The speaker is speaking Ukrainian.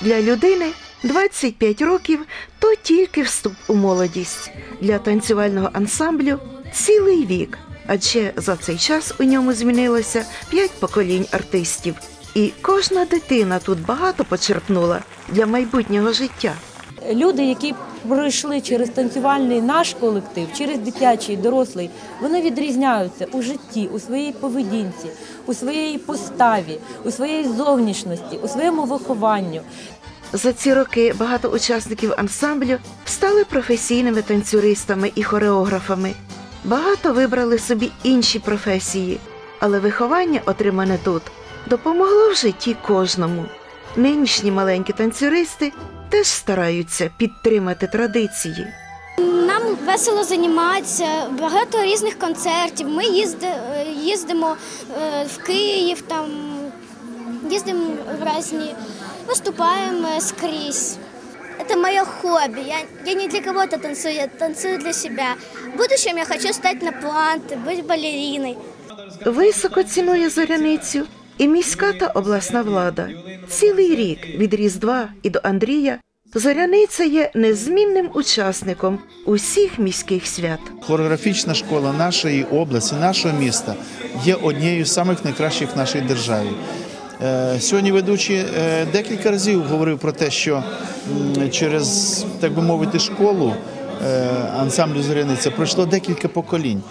Для людини 25 років то тільки вступ у молодість. Для танцювального ансамблю цілий вік. Адже за цей час у ньому змінилося 5 поколінь артистів. І кожна дитина тут багато почерпнула для майбутнього життя. Люди, які пройшли через танцювальний наш колектив, через дитячий, дорослий, вони відрізняються у житті, у своїй поведінці, у своїй поставі, у своїй зовнішності, у своєму вихованню. За ці роки багато учасників ансамблю стали професійними танцюристами і хореографами. Багато вибрали собі інші професії, але виховання, отримане тут, допомогло в житті кожному. Нинішні маленькі танцюристи теж стараються підтримати традиції. Нам весело займатися, багато різних концертів. Ми їзди, е, їздимо е, в Київ, там їздимо в різні, виступаємо скрізь. Это мое хобби. Я, я не для кого-то танцую, я танцую для себя. В будущем я хочу стать на планты, быть балериной. Високо цінує зоряницю і міська та обласна влада. Цілий рік від Різдва і до Андрія зоряниця є незмінним учасником усіх міських свят. Хореографічна школа нашої області, нашого міста є однією з самих найкращих в нашій державі. Е, Сьогодні ведучий е, декілька разів говорив про те, що через, так би мовити, школу е, ансамблю Зоряниця пройшло декілька поколінь.